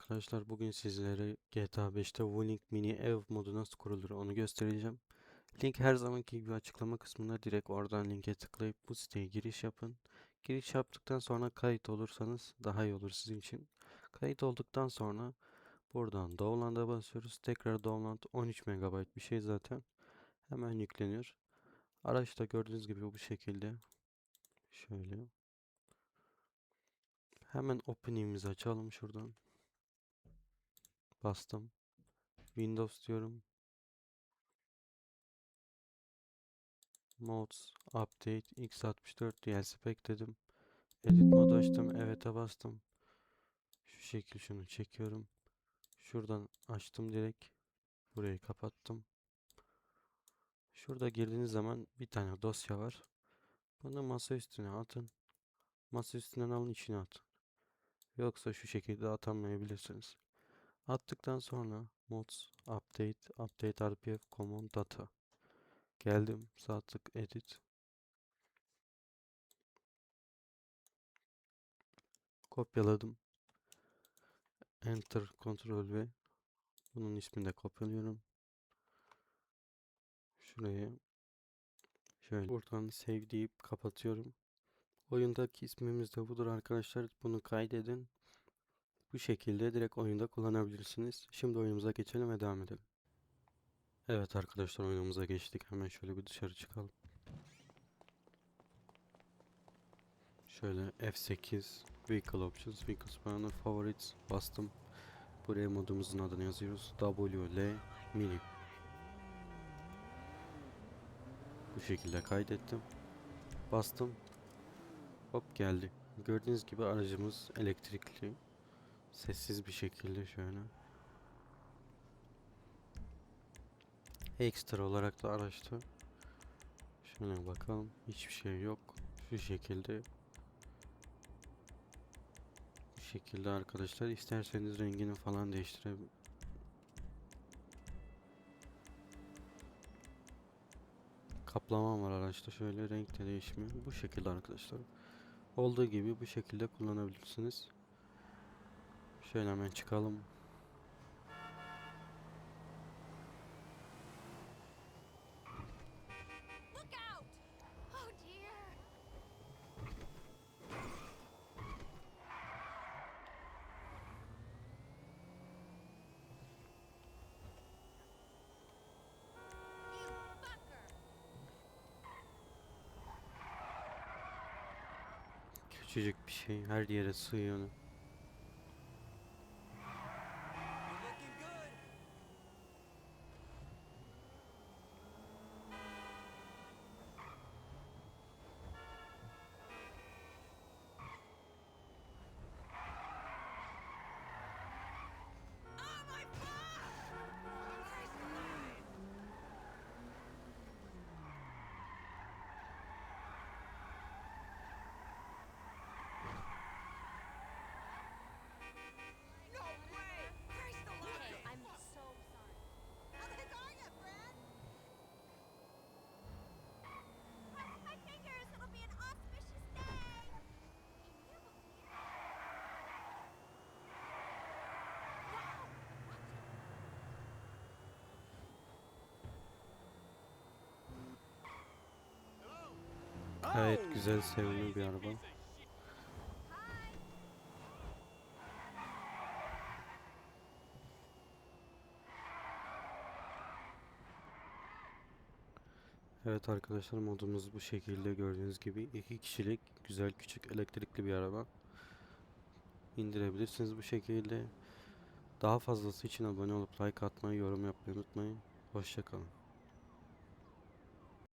arkadaşlar. Bugün sizlere GTA 5'te Wuling Mini Ev modu nasıl kurulur onu göstereceğim. Link her zamanki gibi açıklama kısmında direkt oradan linke tıklayıp bu siteye giriş yapın. Giriş yaptıktan sonra kayıt olursanız daha iyi olur sizin için. Kayıt olduktan sonra buradan download'a basıyoruz. Tekrar download 13 MB bir şey zaten. Hemen yükleniyor. Araçta gördüğünüz gibi bu şekilde. Şöyle. Hemen opening'imizi açalım şuradan. Bastım. Windows diyorum. Mods, Update, x64 DLC Pack dedim. Edit modu açtım. Evet'e bastım. Şu şekil şunu çekiyorum. Şuradan açtım direkt. Burayı kapattım. Şurada girdiğiniz zaman bir tane dosya var. Bunu masa üstüne atın. Masa üstünden alın içine atın. Yoksa şu şekilde atamayabilirsiniz. Attıktan sonra mods update update rpf common data. Geldim sağ tık edit. Kopyaladım. Enter kontrol ve bunun ismini de kopyalıyorum. Şuraya şöyle buradan save deyip kapatıyorum. Oyundaki ismimiz de budur arkadaşlar. Bunu kaydedin bu şekilde direkt oyunda kullanabilirsiniz. Şimdi oyunumuza geçelim ve devam edelim. Evet arkadaşlar oyunumuza geçtik. Hemen şöyle bir dışarı çıkalım. Şöyle F8 Vehicle Options, Vehicle Spawner, Favorites bastım. Buraya modumuzun adını yazıyoruz. WL Mini. Bu şekilde kaydettim. Bastım. Hop geldi. Gördüğünüz gibi aracımız elektrikli. Sessiz bir şekilde şöyle. Ekstra olarak da araçta. Şöyle bakalım. Hiçbir şey yok. Şu şekilde. Bu şekilde arkadaşlar. isterseniz rengini falan değiştirebilir. Kaplamam var araçta. Şöyle renk de değişmiyor. Bu şekilde arkadaşlar. Olduğu gibi bu şekilde kullanabilirsiniz. Şöyle hemen çıkalım. Oh! Küçücük bir şey her yere sığıyor. Gayet güzel sevimli bir araba. Evet arkadaşlar modumuz bu şekilde gördüğünüz gibi iki kişilik güzel küçük elektrikli bir araba indirebilirsiniz bu şekilde. Daha fazlası için abone olup like atmayı, yorum yapmayı unutmayın. Hoşçakalın.